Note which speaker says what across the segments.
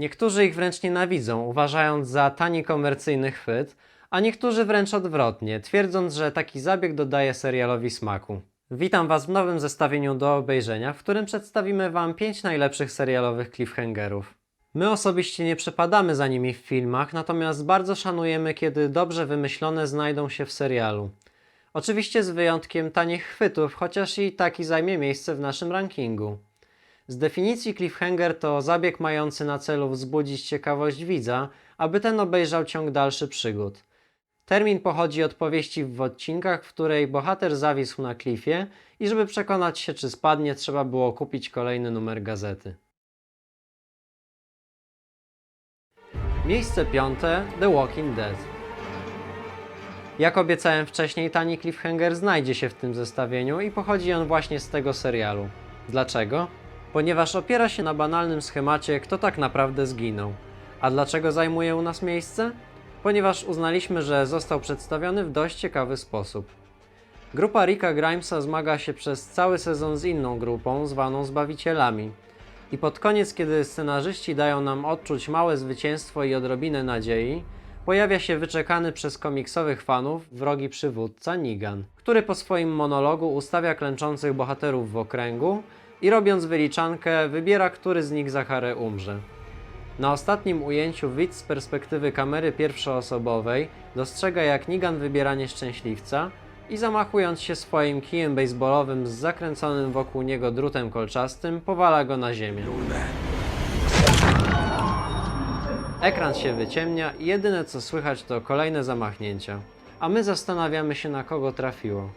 Speaker 1: Niektórzy ich wręcz nienawidzą, uważając za tani komercyjny chwyt, a niektórzy wręcz odwrotnie, twierdząc, że taki zabieg dodaje serialowi smaku. Witam Was w nowym zestawieniu do obejrzenia, w którym przedstawimy Wam 5 najlepszych serialowych cliffhangerów. My osobiście nie przepadamy za nimi w filmach, natomiast bardzo szanujemy, kiedy dobrze wymyślone znajdą się w serialu. Oczywiście z wyjątkiem tanich chwytów, chociaż i taki zajmie miejsce w naszym rankingu. Z definicji cliffhanger to zabieg mający na celu wzbudzić ciekawość widza, aby ten obejrzał ciąg dalszy przygód. Termin pochodzi od powieści w odcinkach, w której bohater zawisł na klifie i żeby przekonać się czy spadnie trzeba było kupić kolejny numer gazety. Miejsce piąte The Walking Dead. Jak obiecałem wcześniej, tani cliffhanger znajdzie się w tym zestawieniu i pochodzi on właśnie z tego serialu. Dlaczego? Ponieważ opiera się na banalnym schemacie, kto tak naprawdę zginął. A dlaczego zajmuje u nas miejsce? Ponieważ uznaliśmy, że został przedstawiony w dość ciekawy sposób. Grupa Ricka Grimesa zmaga się przez cały sezon z inną grupą, zwaną Zbawicielami. I pod koniec, kiedy scenarzyści dają nam odczuć małe zwycięstwo i odrobinę nadziei, pojawia się wyczekany przez komiksowych fanów wrogi przywódca Negan, który po swoim monologu ustawia klęczących bohaterów w okręgu i robiąc wyliczankę wybiera, który z nich za karę umrze. Na ostatnim ujęciu widz z perspektywy kamery pierwszoosobowej dostrzega jak Negan wybiera nieszczęśliwca i zamachując się swoim kijem baseballowym z zakręconym wokół niego drutem kolczastym powala go na ziemię. Ekran się wyciemnia i jedyne co słychać to kolejne zamachnięcia, a my zastanawiamy się na kogo trafiło.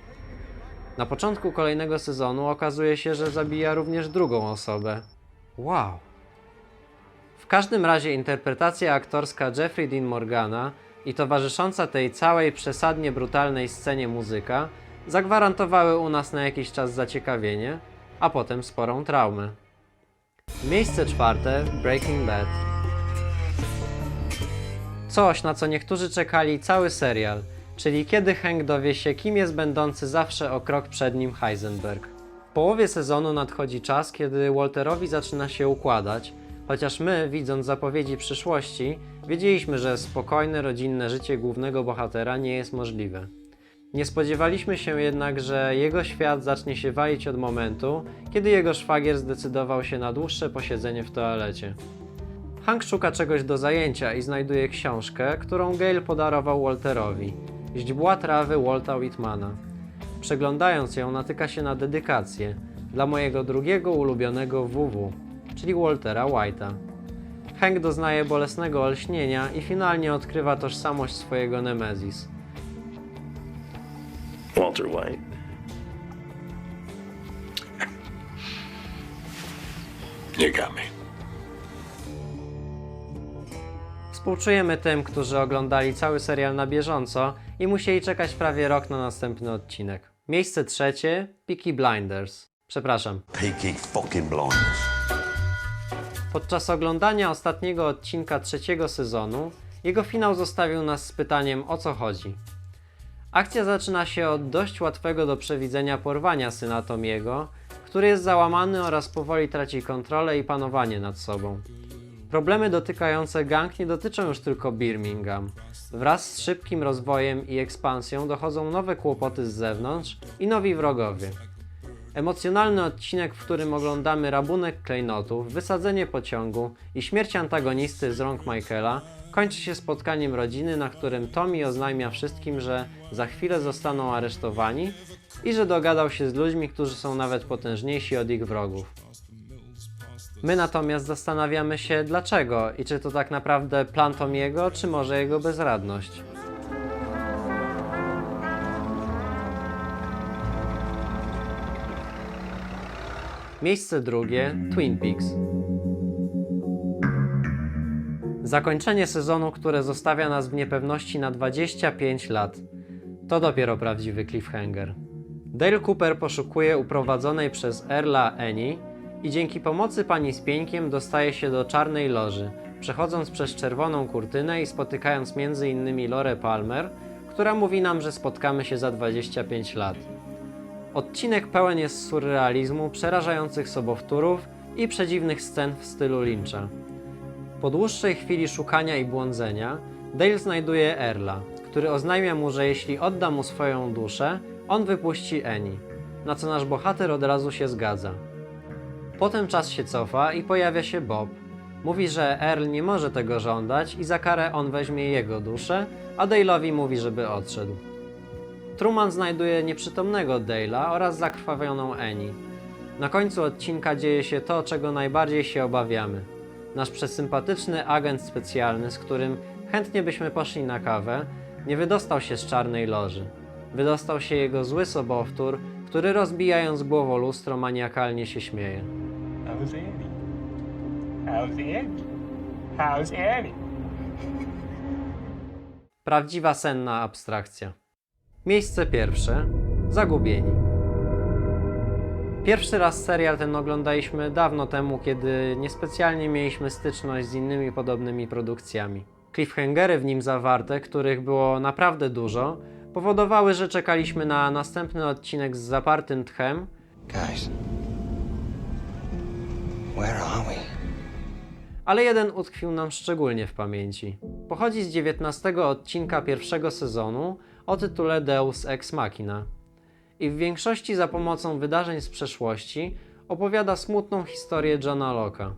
Speaker 1: Na początku kolejnego sezonu okazuje się, że zabija również drugą osobę. Wow. W każdym razie interpretacja aktorska Jeffrey Dean Morgana i towarzysząca tej całej przesadnie brutalnej scenie muzyka zagwarantowały u nas na jakiś czas zaciekawienie, a potem sporą traumę. Miejsce czwarte Breaking Bad. Coś, na co niektórzy czekali cały serial, czyli kiedy Hank dowie się, kim jest będący zawsze o krok przed nim Heisenberg. W połowie sezonu nadchodzi czas, kiedy Walterowi zaczyna się układać, chociaż my, widząc zapowiedzi przyszłości, wiedzieliśmy, że spokojne, rodzinne życie głównego bohatera nie jest możliwe. Nie spodziewaliśmy się jednak, że jego świat zacznie się walić od momentu, kiedy jego szwagier zdecydował się na dłuższe posiedzenie w toalecie. Hank szuka czegoś do zajęcia i znajduje książkę, którą Gale podarował Walterowi. Źdźbła trawy Walta Whitmana. Przeglądając ją, natyka się na dedykację dla mojego drugiego ulubionego WW, czyli Waltera White'a. Hank doznaje bolesnego olśnienia i finalnie odkrywa tożsamość swojego Nemezis.
Speaker 2: Walter White. You got me.
Speaker 1: Współczujemy tym, którzy oglądali cały serial na bieżąco i musieli czekać prawie rok na następny odcinek. Miejsce trzecie Peaky Blinders. Przepraszam.
Speaker 2: Peaky fucking blinders.
Speaker 1: Podczas oglądania ostatniego odcinka trzeciego sezonu, jego finał zostawił nas z pytaniem o co chodzi. Akcja zaczyna się od dość łatwego do przewidzenia porwania syna Tomiego, który jest załamany oraz powoli traci kontrolę i panowanie nad sobą. Problemy dotykające gang nie dotyczą już tylko Birmingham. Wraz z szybkim rozwojem i ekspansją dochodzą nowe kłopoty z zewnątrz i nowi wrogowie. Emocjonalny odcinek, w którym oglądamy rabunek klejnotów, wysadzenie pociągu i śmierć antagonisty z rąk Michaela, kończy się spotkaniem rodziny, na którym Tommy oznajmia wszystkim, że za chwilę zostaną aresztowani i że dogadał się z ludźmi, którzy są nawet potężniejsi od ich wrogów. My natomiast zastanawiamy się dlaczego i czy to tak naprawdę plan Tomiego, czy może jego bezradność. Miejsce drugie Twin Peaks. Zakończenie sezonu, które zostawia nas w niepewności na 25 lat. To dopiero prawdziwy cliffhanger. Dale Cooper poszukuje uprowadzonej przez Erla Annie i dzięki pomocy pani z pieńkiem dostaje się do czarnej loży, przechodząc przez czerwoną kurtynę i spotykając m.in. Lorę Palmer, która mówi nam, że spotkamy się za 25 lat. Odcinek pełen jest surrealizmu, przerażających sobowtórów i przedziwnych scen w stylu Lyncha. Po dłuższej chwili szukania i błądzenia, Dale znajduje Erla, który oznajmia mu, że jeśli odda mu swoją duszę, on wypuści Eni, na co nasz bohater od razu się zgadza. Potem czas się cofa i pojawia się Bob. Mówi, że Earl nie może tego żądać i za karę on weźmie jego duszę, a Dale'owi mówi, żeby odszedł. Truman znajduje nieprzytomnego Dale'a oraz zakrwawioną Eni. Na końcu odcinka dzieje się to, czego najbardziej się obawiamy. Nasz przesympatyczny agent specjalny, z którym chętnie byśmy poszli na kawę, nie wydostał się z czarnej loży. Wydostał się jego zły sobowtór, który rozbijając głową lustro maniakalnie się śmieje.
Speaker 3: How's Annie? How's Annie? How's Annie?
Speaker 1: Prawdziwa senna abstrakcja. Miejsce pierwsze. Zagubieni. Pierwszy raz serial ten oglądaliśmy dawno temu, kiedy niespecjalnie mieliśmy styczność z innymi podobnymi produkcjami. Cliffhangery w nim zawarte, których było naprawdę dużo, powodowały, że czekaliśmy na następny odcinek z zapartym tchem,
Speaker 4: Guys, where are we?
Speaker 1: ale jeden utkwił nam szczególnie w pamięci. Pochodzi z 19 odcinka pierwszego sezonu o tytule Deus Ex Machina i w większości za pomocą wydarzeń z przeszłości opowiada smutną historię Johna Locke'a.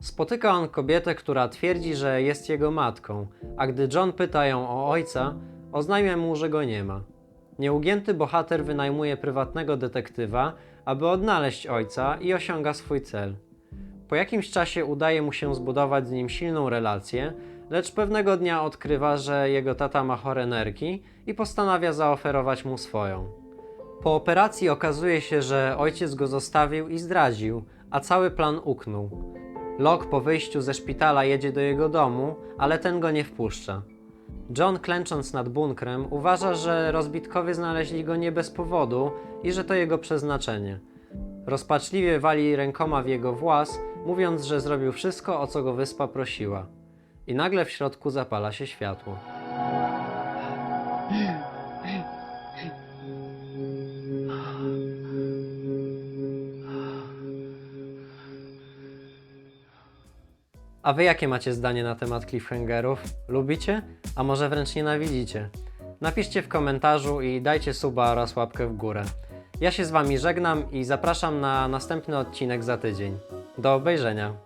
Speaker 1: Spotyka on kobietę, która twierdzi, że jest jego matką, a gdy John pyta ją o ojca, oznajmia mu, że go nie ma. Nieugięty bohater wynajmuje prywatnego detektywa, aby odnaleźć ojca i osiąga swój cel. Po jakimś czasie udaje mu się zbudować z nim silną relację, lecz pewnego dnia odkrywa, że jego tata ma chore nerki i postanawia zaoferować mu swoją. Po operacji okazuje się, że ojciec go zostawił i zdradził, a cały plan uknął. Locke po wyjściu ze szpitala jedzie do jego domu, ale ten go nie wpuszcza. John, klęcząc nad bunkrem, uważa, że rozbitkowie znaleźli go nie bez powodu i że to jego przeznaczenie. Rozpaczliwie wali rękoma w jego włas, mówiąc, że zrobił wszystko, o co go wyspa prosiła. I nagle w środku zapala się światło. A wy jakie macie zdanie na temat cliffhangerów? Lubicie? A może wręcz nienawidzicie? Napiszcie w komentarzu i dajcie suba oraz łapkę w górę. Ja się z wami żegnam i zapraszam na następny odcinek za tydzień. Do obejrzenia.